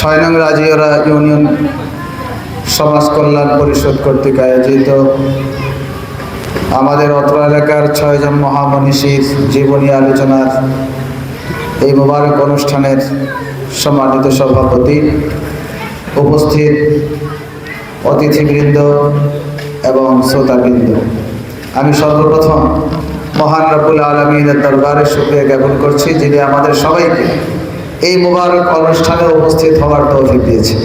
ছয় নং রাজিওরা ইউনিয়ন সমাজ কল্যাণ পরিষদ কর্তৃক আয়োজিত আমাদের অত্র এলাকার ছয়জন মহামনীষীর জীবনী আলোচনার এই মোবারক অনুষ্ঠানের সম্মানিত সভাপতি উপস্থিত অতিথিবৃন্দ এবং শ্রোতাবৃন্দ। আমি সর্বপ্রথম মহান রব্বুল আলমীর দরবারে শুক্রিয়া জ্ঞাপন করছি, যিনি আমাদের সবাইকে এই মোবারক অনুষ্ঠানে উপস্থিত হওয়ার তৌফিক দিয়েছে।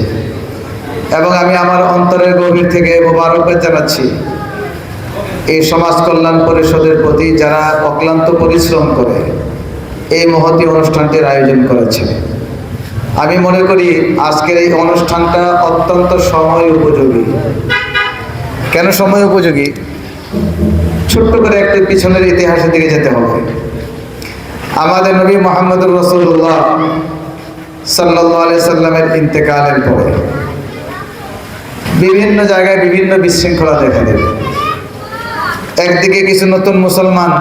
এবং আমি আমার অন্তরের গভীর থেকে মোবারকবাদ জানাচ্ছি। এই সমাজ কল্যাণ পরিষদের প্রতি যারা অক্লান্ত পরিশ্রম করে এই মহতি অনুষ্ঠানটির আয়োজন করেছে। আমি মনে করি আজকের এই অনুষ্ঠানটা অত্যন্ত সময় উপযোগী। কেন সময় উপযোগী? ছোট্ট করে একটু পিছনের ইতিহাসের দিকে যেতে হবে। আমাদের নবী মোহাম্মদুর রসুল্লাহ সাল্লাহ আলি সাল্লামের ইন্তেকালের পরে বিভিন্ন জায়গায় বিভিন্ন বিশৃঙ্খলা দেখা দেবে একদিকে কিছু নতুন মুসলমান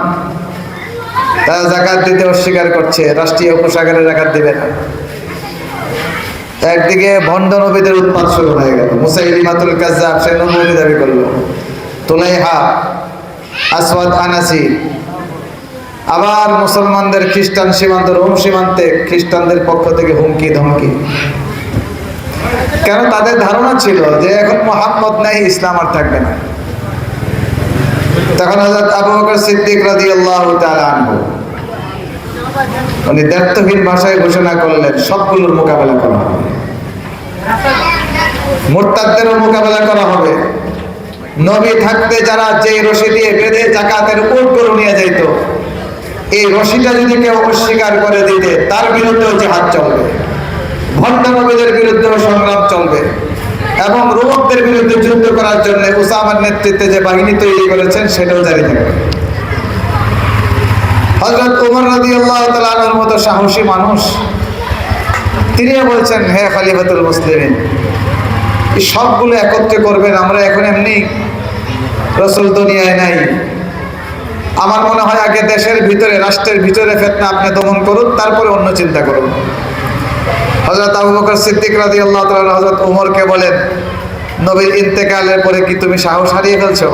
তারা জাকাত দিতে অস্বীকার করছে, রাষ্ট্রীয় কোষাগারে জাকাত দিবে না। একদিকে ভণ্ড নবীদের উৎপাদ শুরু হয়ে গেল। মুসাইলিমাতুল কাজ্জাব সে নবী দাবি করল। তুলাইহা, আসওয়াদ আনাসি আবার মুসলমানদের খ্রিস্টান সীমান্ত, রোম সীমান্তে খ্রিস্টানদের পক্ষ থেকে হুমকি, ধমকি। কেন তাদের ধারণা ছিল যে এখন মোহাম্মদ নাই, ইসলাম আর থাকবে না। তখন হযরত আবু বকর সিদ্দিক রাদিয়াল্লাহু তাআলা আনহু, উনি দায়িত্বহীন ভাষায় ঘোষণা করলেন, সবগুলোর মোকাবেলা করা হবে। মোরতাদদেরও মোকাবেলা করা হবে। নবী থাকতে যারা যে রশি দিয়ে বেঁধে জাকাতের এই রশিটা যদি কেউ অস্বীকার করে দিতে, তার বিরুদ্ধেও জেহাদ চলবে। ভণ্ড নবীদের বিরুদ্ধেও সংগ্রাম চলবে। এবং রোমকদের বিরুদ্ধে যুদ্ধ করার জন্য উসামার নেতৃত্বে যে বাহিনী তৈরি করেছেন, সেটাও জারি থাকবে। হজরত উমর রাজি আল্লাহ তালানোর মতো সাহসী মানুষ, তিনিও বলছেন, হে খালিফাতুল মুসলিমিন সবগুলো একত্রে করবেন, আমরা এখন এমনি রসুল দুনিয়ায় নাই। আমার মনে হয় আগে দেশের ভিতরে, রাষ্ট্রের ভিতরে ফেতনা আপনি দমন করুন, তারপরে অন্য চিন্তা করুন। হজরত আবু বকর সিদ্দিক রাজি আল্লাহ তালা হজরত উমরকে বলেন, নবীর ইন্তেকালের পরে কি তুমি সাহস হারিয়ে ফেলছো?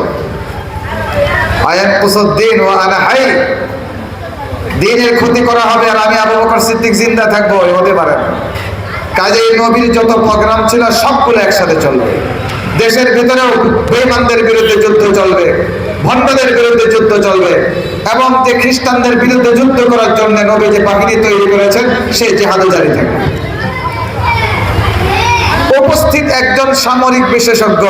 আয়ান কুসুদ্দিন ও হাই দিনের ক্ষতি করা হবে আর আমি আবু বকর সিদ্দিক জিন্দা থাকব হতে পারে কাজে নবীর যত প্রোগ্রাম ছিল, সবগুলো একসাথে চলবে। দেশের ভিতরেও বেমানদের বিরুদ্ধে যুদ্ধ চলবে। ভণ্ডদের বিরুদ্ধে যুদ্ধ চলবে এবং যে খ্রিস্টানদের বিরুদ্ধে যুদ্ধ করার জন্য নবী যে বাহিনী তৈরি করেছেন সেই জেহাদও জারি থাকবে। উপস্থিত একজন সামরিক বিশেষজ্ঞ,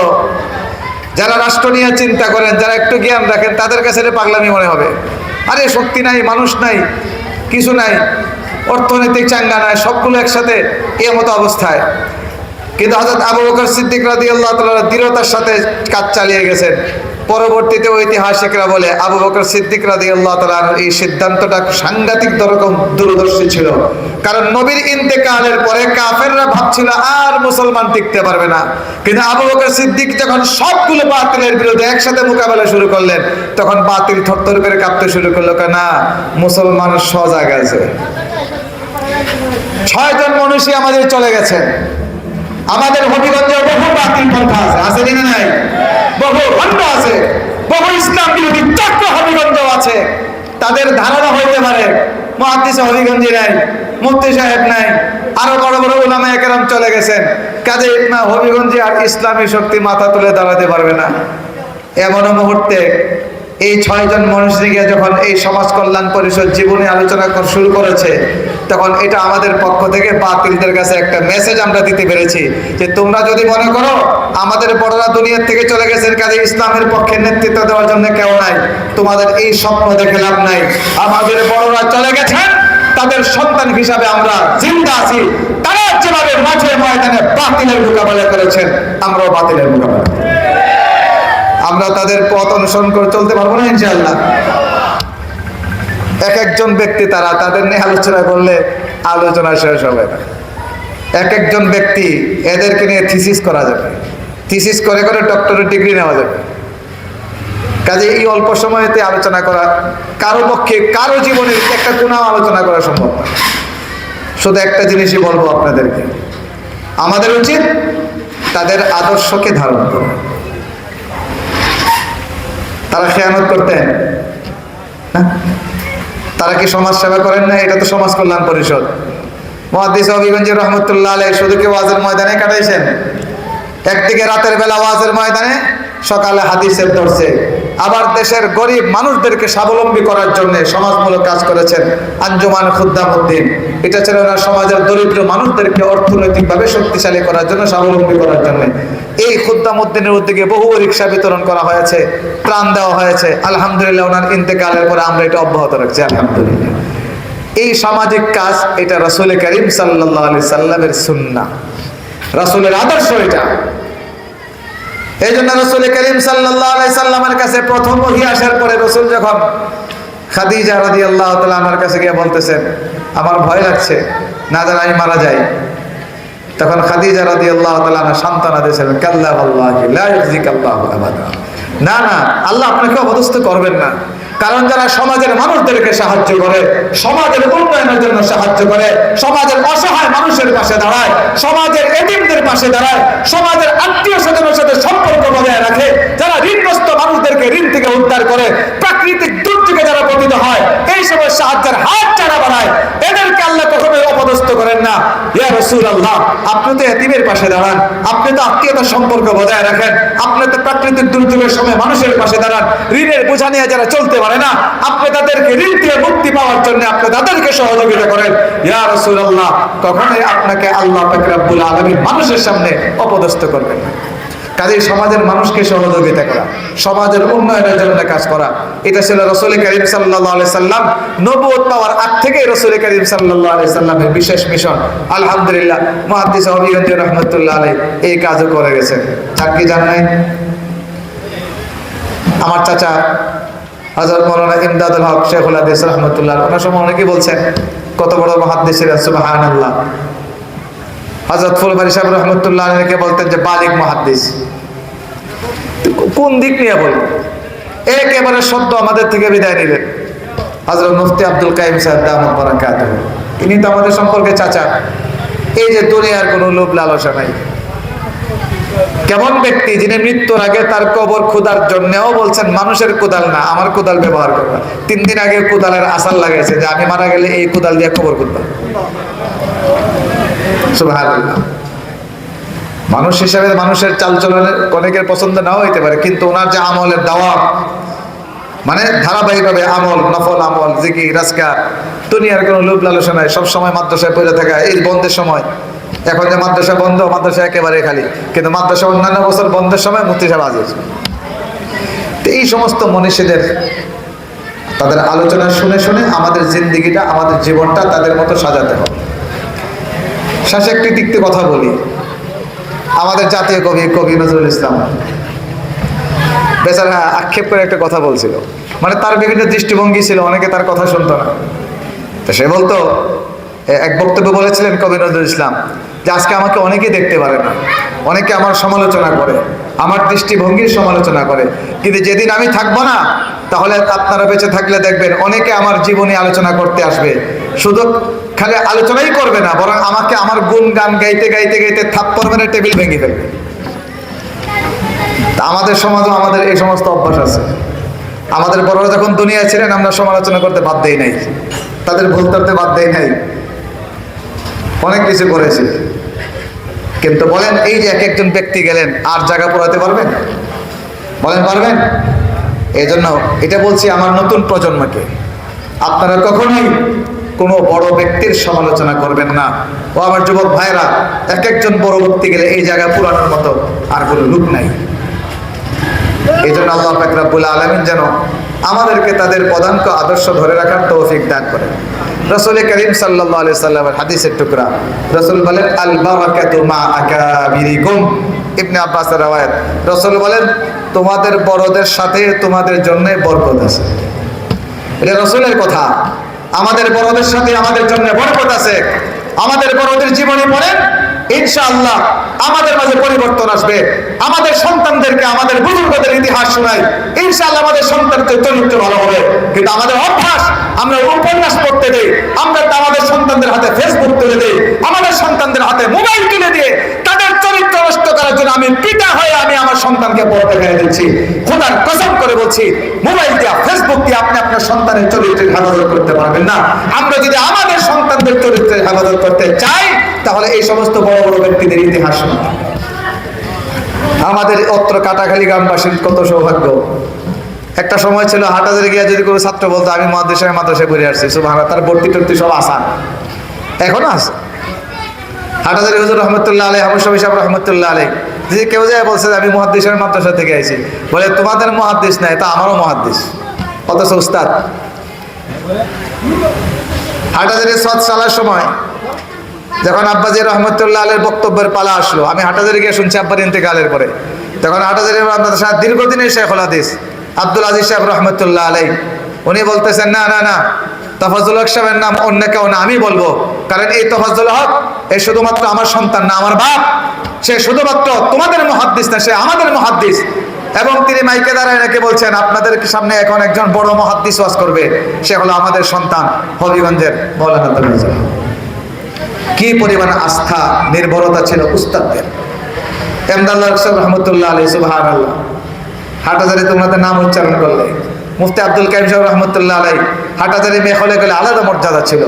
যারা রাষ্ট্র নিয়ে চিন্তা করেন, যারা একটু জ্ঞান রাখেন, তাদের কাছে এটা পাগলামি মনে হবে। আরে, শক্তি নাই, মানুষ নাই, কিছু নাই, অর্থনৈতিক চাঙ্গা নাই, সবগুলো একসাথে এ মতো অবস্থায়। কিন্তু হজরত আবু বকর সিদ্দিক রাদি আল্লাহ তালা দৃঢ়তার সাথে কাজ চালিয়ে গেছেন। পরবর্তীতে ঐতিহাসিকরা বলে আবু বকর সিদ্দিক রাদি আল্লাহ তালার এই সিদ্ধান্তটা সাংঘাতিক রকম দূরদর্শী ছিল। কারণ নবীর ইন্তেকালের পরে কাফেররা ভাবছিল আর মুসলমান টিকতে পারবে না। কিন্তু আবু বকর সিদ্দিক যখন সবগুলো বাতিলের বিরুদ্ধে একসাথে মোকাবেলা শুরু করলেন, তখন বাতিল থরথর করে কাঁপতে শুরু করল না, মুসলমান সজাগ আছে। ছয়জন মানুষই আমাদের চলে গেছেন। আমাদের হবিগঞ্জে বহু বাতিল পন্থা আছে আছে কিনা নাই? বহু ভণ্ড আছে, বহু ইসলাম বিরোধী চক্র হবিগঞ্জ আছে। তাদের ধারণা হইতে পারে, মহাদিস হবিগঞ্জে নাই, মুফতি সাহেব নাই, আরও বড় বড় ওলামা একরাম চলে গেছেন। কাজে না হবিগঞ্জে আর ইসলামী শক্তি মাথা তুলে দাঁড়াতে পারবে না। এমন মুহূর্তে এই ছয়জন মানুষ মনীষীকে যখন এই সমাজ কল্যাণ পরিষদ জীবনে আলোচনা শুরু করেছে, তখন এটা আমাদের পক্ষ থেকে বাতিলদের কাছে একটা মেসেজ আমরা দিতে পেরেছি যে তোমরা যদি মনে করো আমাদের বড়রা দুনিয়ার থেকে চলে গেছেন, কাজে ইসলামের পক্ষে নেতৃত্ব দেওয়ার জন্য কেউ নাই, তোমাদের এই স্বপ্ন দেখে লাভ নাই আমাদের বড়রা চলে গেছেন, তাদের সন্তান হিসাবে আমরা জিন্দা আছি তারা যেভাবে মাঠে ময়দানে বাতিলের মোকাবেলা করেছেন, আমরাও বাতিলের মোকাবেলা। আমরা তাদের পথ অনুসরণ করে চলতে পারব না ইনশাআল্লাহ। এক একজন ব্যক্তি তারা তাদের নিয়ে আলোচনা করলে আলোচনা শেষ হবে না। এক একজন ব্যক্তি এদেরকে নিয়ে থিসিস করা যাবে। থিসিস করে করে ডক্টরের ডিগ্রি নেওয়া যাবে। কাজে এই অল্প সময়তে আলোচনা করা কারও পক্ষে, কারও জীবনের একটা কোনাও আলোচনা করা সম্ভব না। শুধু একটা জিনিসই বলব আপনাদেরকে। আমাদের উচিত তাদের আদর্শকে ধারণ করা। তারা খেয়ানত করতেন না তারা কি সমাজ সেবা করেন না? এটা তো সমাজ কল্যাণ পরিষদ। মহাদিস হবিগঞ্জ রহমতুল্লাহ আলাই শুধু কি ওয়াজের ময়দানে কাটাইছেন? একদিকে রাতের বেলা ওয়াজের ময়দানে সকালে হাদিসের ধরছে আবার দেশের গরিব মানুষদেরকে স্বাবলম্বী করার জন্য সমাজমূলক কাজ করেছেন আঞ্জুমান খুদ্দামুদ্দিন। এটা ছিল না সমাজের দরিদ্র মানুষদেরকে অর্থনৈতিকভাবে শক্তিশালী করার জন্য, স্বাবলম্বী করার জন্য। এই খুদ্দামুদ্দিনের উদ্যোগে বহু রিক্সা বিতরণ করা হয়েছে, ত্রাণ দেওয়া হয়েছে। আলহামদুলিল্লাহ, ওনার ইন্তেকালের পরে আমরা এটা অব্যাহত রাখছি, আলহামদুলিল্লাহ। এই সামাজিক কাজ, এটা রাসুল করিম সাল্লাহ আলি সাল্লামের সুন্না রাসুলের আদর্শ এটা। এই জন্য রসুল করিম সাল্লামের কাছে প্রথম ওহি আসার পরে রসুল যখন খাদিজা রাজি আল্লাহ আমার কাছে গিয়ে বলতেছেন, আমার ভয় লাগছে, না যেন আমি মারা যাই। তখন খাদিজা রাজি আল্লাহ তালা সান্ত্বনা দিয়েছিলেন কাল্লাহ আল্লাহ না না, আল্লাহ আপনাকে অবদস্থ করবেন না। কারণ যারা সমাজের মানুষদেরকে সাহায্য করে, সমাজের উন্নয়নের জন্য সাহায্য করে, সমাজের অসহায় মানুষের পাশে দাঁড়ায়, সমাজের এটিমদের পাশে দাঁড়ায়, সমাজের আত্মীয় স্বজনের সাথে সম্পর্ক বজায় রাখে, যারা ঋণগ্রস্ত মানুষদেরকে ঋণ থেকে উদ্ধার করে, প্রাকৃতিক দুর্যোগে যারা পতিত হয়, এই সময় সাহায্যের হাত যারা বাড়ায় এদেরকে আল্লাহ কখনোই অপদস্থ করেন না। ইয়া রসুল আল্লাহ আপনি তো এতিমের পাশে দাঁড়ান। আপনি তো আত্মীয়তার সম্পর্ক বজায় রাখেন। আপনি তো প্রাকৃতিক দুর্যোগের সময় মানুষের পাশে দাঁড়ান। ঋণের বোঝা নিয়ে যারা চলতে পারে না, আপনি তাদেরকে ঋণ দিয়ে মুক্তি পাওয়ার জন্য আপনি তাদেরকে সহযোগিতা করেন। ইয়া রসুল আল্লাহ আপনাকে আল্লাহ ফাকরাবুল আলমী মানুষের সামনে অপদস্থ করবেন না। কাজেই সমাজের মানুষকে সহযোগিতা করা, সমাজের উন্নয়নের জন্য কাজ করা। এটা ছিল রসুল করিম সাল্লাহ সাল্লাম। নবুয়ত পাওয়ার আগ থেকে রসুল করিম সাল্লাহ সাল্লামের বিশেষ মিশন। আলহামদুলিল্লাহ মহাদিস অভিগঞ্জ রহমতুল্লাহ আলাই এই কাজও করে গেছেন। চাকরি জান নাই? আমার চাচা হজরত মৌলানা ইমদাদুল হক শেখুল হাদিস রহমতুল্লাহ ওনার সময় অনেকেই বলছেন, কত বড় সুবাহান আল্লাহ হজরত ফুলবাড়ি সাহেব রহমতুল্লাহ আলীকে বলতেন যে, বালিক মহাদিস কোন দিক নিয়ে বলব? একেবারে সদ্য আমাদের থেকে বিদায় নিলেন। হজরত মুফতি আব্দুল কাইম সাহেব দামদ বরাকাত। ইনি তো আমাদের সম্পর্কে চাচা। এই যে দুনিয়ার কোনো লোভ লালসা নাই। কেমন ব্যক্তি যিনি মৃত্যুর আগে তার কবর খুদার জন্যও বলছেন, মানুষের কোদাল না, আমার কোদাল ব্যবহার করবা। তিন দিন আগে কোদালের আসার লাগাইছে যে, আমি মারা গেলে এই কোদাল দিয়ে কবর খুঁজবা মানুষ হিসাবে মানুষের চালচলনের অনেকের পছন্দ নাও হইতে পারে, কিন্তু ওনার যে আমলের দাওয়া মানে ধারাবাহিকভাবে আমল, নফল আমল জিকি রাজকা দুনিয়ার কোনো লোভ লালসা নাই। সবসময় মাদ্রাসায় পড়ে থাকা, এই বন্ধের সময়। এখন যে মাদ্রাসা বন্ধ, মাদ্রাসা একেবারে খালি। কিন্তু মাদ্রাসা অন্যান্য বছর বন্ধের সময় মূর্তি সাহেব এই সমস্ত মনীষীদের, তাদের আলোচনা শুনে শুনে আমাদের জিন্দিগিটা, আমাদের জীবনটা তাদের মতো সাজাতে হবে। শেষে একটি দিকতে কথা বলি। আমাদের জাতীয় কবি কবি নজরুল ইসলাম। বেচারা আক্ষেপ করে একটা কথা বলছিল। মানে তার বিভিন্ন দৃষ্টিভঙ্গি ছিল, অনেকে তার কথা শুনতো না। তো সে বলতো এক বক্তব্য বলেছিলেন কবি নজরুল ইসলাম, যে আজকে আমাকে অনেকেই দেখতে পারে না। অনেকে আমার সমালোচনা করে, আমার দৃষ্টিভঙ্গির সমালোচনা করে। কিন্তু যেদিন আমি থাকব না, তাহলে আপনারা বেঁচে থাকলে দেখবেন অনেকে আমার জীবনী আলোচনা করতে আসবে। শুধু খালি আলোচনাই করবে না, বরং আমাকে আমার গুণ গান গাইতে গাইতে গাইতে থাপ্পর মেরে টেবিল ভেঙে ফেলবে। তা আমাদের সমাজও আমাদের এই সমস্ত অভ্যাস আছে। আমাদের বড়রা যখন দুনিয়া ছিলেন, আমরা সমালোচনা করতে বাদ নাই। তাদের ভুল করতে বাদ নাই। অনেক কিছু করেছে। কিন্তু বলেন, এই যে এক একজন ব্যক্তি গেলেন, আর জায়গা পড়াতে পারবেন? বলেন, পারবেন? এই জন্য এটা বলছি আমার নতুন প্রজন্মকে। আপনারা কখনোই কোনো বড় ব্যক্তির সমালোচনা করবেন না। ও আমার যুবক ভাইরা এক একজন বড় ব্যক্তি গেলে এই জায়গা পুরানোর মতো আর কোনো লুক নাই। এই জন্য আল্লাহ ফাকরাবুল আলমিন যেন আমাদেরকে তাদের পদাঙ্ক আদর্শ ধরে রাখার তৌফিক দান করে। রসুল করিম সাল্লাহ সাল্লামের হাদিসের টুকরা। রসুল বলেন ইবনে আব্বাসের রাওয়ায়াত। রসুল বলেন, তোমাদের বড়দের সাথে তোমাদের জন্য বরকত আছে। এটা রসুলের কথা। আমাদের বড়দের সাথে আমাদের জন্য বরকত আছে। আমাদের বড়দের জীবনে পড়েন ইনশাআল্লাহ আমাদের মাঝে পরিবর্তন আসবে। আমাদের সন্তানদেরকে, আমাদের বুজুর্গদের ইতিহাস শোনাই। ইনশাআল্লাহ আমাদের সন্তানদের চরিত্র ভালো হবে। কিন্তু আমাদের অভ্যাস, আমরা উপন্যাস পড়তে দিই, আমরা আমাদের সন্তানদের হাতে ফেসবুক তুলে দিই, আমাদের সন্তানদের হাতে মোবাইল কিনে দিয়ে তাদের চরিত্র নষ্ট করার জন্য আমি পিতা হয়ে আমি আমার সন্তানকে পড়তে ফেলে দিচ্ছি। খোদার কসম করে বলছি মোবাইল দিয়া ফেস দিয়ে আপনি আপনার সন্তানের চরিত্রের হেফাজত করতে পারবেন না। আমরা যদি আমাদের সন্তানদের চরিত্রের হেফাজত করতে চাই, তাহলে এই সমস্ত বড় বড় ব্যক্তিদের ইতিহাস আমাদের অত্র কাটাখালী গ্রামবাসীর কত সৌভাগ্য। একটা সময় ছিল হাটাজারে গিয়ে যদি কোনো ছাত্র বলতো, আমি মহাদেশের মাদ্রাসায় পড়ে আসছি সুবাহ তার ভর্তি টর্তি সব আসান। এখনও আছে। হাটাজারি হুজুর রহমতুল্লাহ আলাই হাবুর সবি সাহেব রহমতুল্লাহ আলাই যে কেউ যায় বলছে, আমি মহাদ্দেশের মাদ্রাসা থেকে আইছি। বলে, তোমাদের মহাদ্দেশ নাই, তা আমারও মহাদ্দেশ অথচ উস্তাদ সৎ সালার সময় যখন আব্বাজি রহমতুল্লাহ আলের বক্তব্যের পালা আসলো, আমি হাটাজারি গিয়ে শুনছি আব্বার ইন্তেকালের পরে। তখন হাটাজারি দীর্ঘদিনের হাদিস, আব্দুল আজিজ সাহেব রহমতুল্লাহ আলাই উনি বলতেছেন, না না না তফাজুল হক সাহেবের নাম অন্য কেউ না, আমি বলব। কারণ এই তফাজুল হক, এ শুধুমাত্র আমার সন্তান না, আমার বাপ, সে শুধুমাত্র তোমাদের মহাদ্দিস না, সে আমাদের মহাদ্দিস। এবং তিনি মাইকে দ্বারা এনাকে বলছেন, আপনাদের সামনে এখন একজন বড় মহাদ্দিস ওয়াজ করবে? সে হলো আমাদের সন্তান, হবিগঞ্জের কি পরিমাণ আস্থা, নির্ভরতা ছিল উস্তাদদের। আল্লাহ তোমাদের নাম উচ্চারণ আব্দুল রহমতুল্লাহ আলাই মেয়ে হলে আলাদা মর্যাদা ছিল।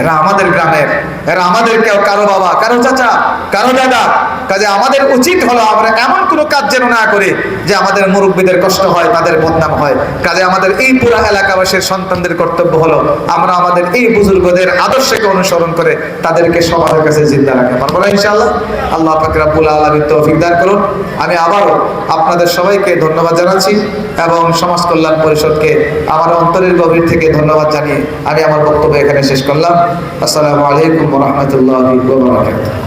এরা আমাদের গ্রামের, এরা আমাদের কেউ, কারও বাবা, কারও চাচা, কারও দাদা কাজে আমাদের উচিত হলো আমরা এমন কোনো কাজ যেন না করি যে আমাদের মুরব্বীদের কষ্ট হয়, তাদের বদনাম হয়। কাজে আমাদের এই পুরা এলাকাবাসীর সন্তানদের কর্তব্য হলো আমরা আমাদের এই বুজুর্গদের আদর্শকে অনুসরণ করে তাদেরকে সবার কাছে জিন্দা রাখতে পারব না ইনশাআল্লাহ? আল্লাহ পাক রাব্বুল আলামিন তৌফিক দান করুন। আমি আবারও আপনাদের সবাইকে ধন্যবাদ জানাচ্ছি এবং সমাজ কল্যাণ পরিষদকে আমার অন্তরের গভীর থেকে ধন্যবাদ জানিয়ে আমি আমার বক্তব্য এখানে শেষ করলাম। আসসালামু আলাইকুম রাহমাতুল্লাহি